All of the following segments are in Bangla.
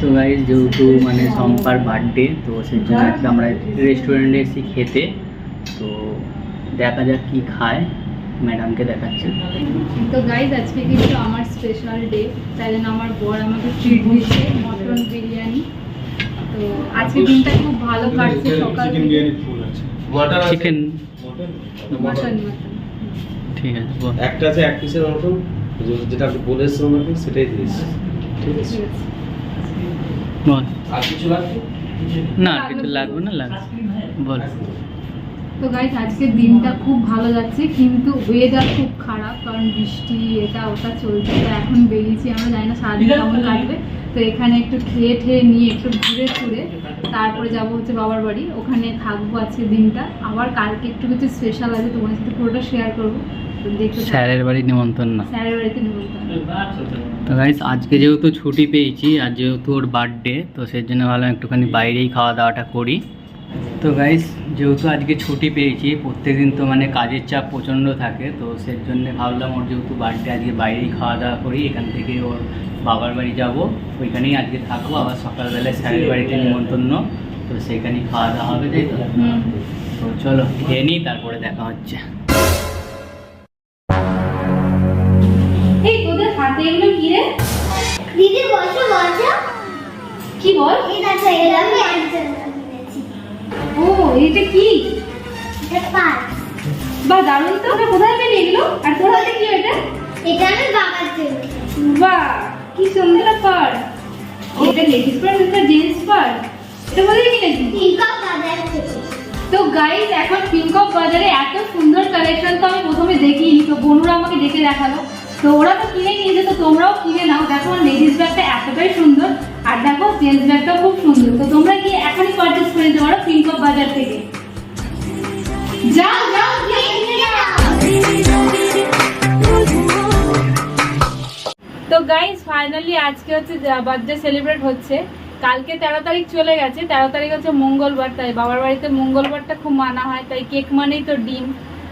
তো গাইজ যেহেতু মানে সম্পার বার্থডে তো সেই জন্য আজকে আমরা রেস্টুরেন্টে এসেছি খেতে। তো দেখা যাক কি খায় ম্যাডামকে দেখাচ্ছি। তো গাইজ আজকে কিন্তু আমার স্পেশাল ডে তাই জন্য আমার বর আমাকে ট্রিট দিচ্ছে মটন বিরিয়ানি। তো আজকে দিনটা খুব ভালো কাটছে সকাল চিকেন থেকে। বিরিয়ানি ফুল আছে। চিকেন মটন মটন ঠিক আছে একটা আছে এক পিসের মতন। যে- যেটা আপনি বলে এসেছেন আমাকে সেটাই দিয়েছি ঠিক আছে। বল। আর কিছু লাগবে? না কিছু লাগবে না লাগবে। বল। তো গাইজ আজকে দিনটা খুব ভালো যাচ্ছে কিন্তু ওয়েদার খুব খারাপ কারণ বৃষ্টি এটা ওটা চলছে। তো এখন বেরিয়েছি আমরা জানি না সারাদিন কেমন কাটবে। তো এখানে একটু খেয়ে ঠেয়ে নিয়ে একটু ঘুরে ঘুরে তারপরে যাব হচ্ছে বাবার বাড়ি। ওখানে থাকব আজকে দিনটা। আবার কালকে একটু কিছু স্পেশাল আছে তোমার সাথে পুরোটা শেয়ার করব। স্যারের বাড়ি নিমন্ত্রণ না। স্যারের বাড়িতে নিমন্ত্রণ। তো গাইস আজকে যেহেতু ছুটি পেয়েছি আর যেহেতু ওর বার্থডে তো সেই জন্য ভাবলাম একটুখানি বাইরেই খাওয়া দাওয়াটা করি। তো গাইস যেহেতু আজকে ছুটি পেয়েছি প্রত্যেকদিন তো মানে কাজের চাপ প্রচণ্ড থাকে তো সেই জন্য ভাবলাম ওর যেহেতু বার্থডে আজকে বাইরেই খাওয়া দাওয়া করি এখান থেকে ওর বাবার বাড়ি যাব। ওইখানেই আজকে থাকব আবার সকালবেলায় স্যারের বাড়িতে নিমন্ত্রণ। তো সেখানেই খাওয়া দাওয়া হবে তাই তো? তো চলো খেয়ে নিই তারপরে দেখা হচ্ছে। হাতে এগুলো কি রে দিদি বসো বসো। কি বল? এরা আমি ও এটা কি? এটা পাঁচ বা দারুণ তো। ওটা কোথায় পেলি এগুলো? আর তোর হাতে কি এটা? এটা আমি বাবার জন্য বাহ কি সুন্দর পার এটা লেডিস পার এটা জেন্টস পার এটা বলে কিনেছি পিঙ্কা বাজার থেকে। তো গাইস এখন পিঙ্কক বাজারে এত সুন্দর কালেকশন তো আমি প্রথমে দেখিনি তো বন্ধুরা আমাকে দেখে দেখাল। তো ওরা তো কিনে নিয়েছে তো তোমরাও কিনে নাও। দেখো লেডিস ব্যাগটা এতটাই সুন্দর। আর দেখো জেন্টস ব্যাগটাও খুব সুন্দর। তো তোমরা গিয়ে এখনই পারচেস করে নিতে পারো পিঙ্কক বাজার থেকে। যাও যাও। তো গাইস ফাইনালি আজকে হচ্ছে বার্থডে সেলিব্রেট হচ্ছে। কালকে তেরো তারিখ চলে গেছে। তেরো তারিখ হচ্ছে মঙ্গলবার, তাই বাবার বাড়িতে মঙ্গলবারটা খুব মানা হয়। তাই কেক মানেই তো ডিম।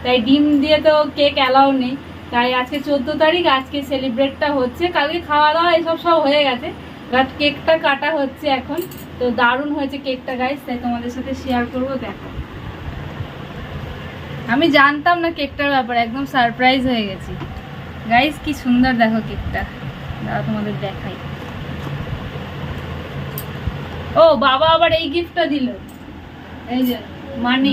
তাই ডিম দিয়ে তো কেক অ্যালাউ নেই। তাই আজকে চোদ্দ তারিখ, আজকে সেলিব্রেটটা হচ্ছে। কালকে খাওয়া দাওয়া এসব সব হয়ে গেছে। বাট কেকটা কাটা হচ্ছে এখন। তো দারুণ হয়েছে কেকটা গাইস তাই তোমাদের সাথে শেয়ার করব, দেখো। আমি জানতাম না কেকটার ব্যাপারে, একদম সারপ্রাইজ হয়ে গেছি। গাইস কি সুন্দর দেখো কেকটা দাঁড়া তোমাদের দেখাই। ও, বাবা আবার এই গিফটটা দিল। এই যে মানি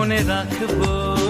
মনে রাখব।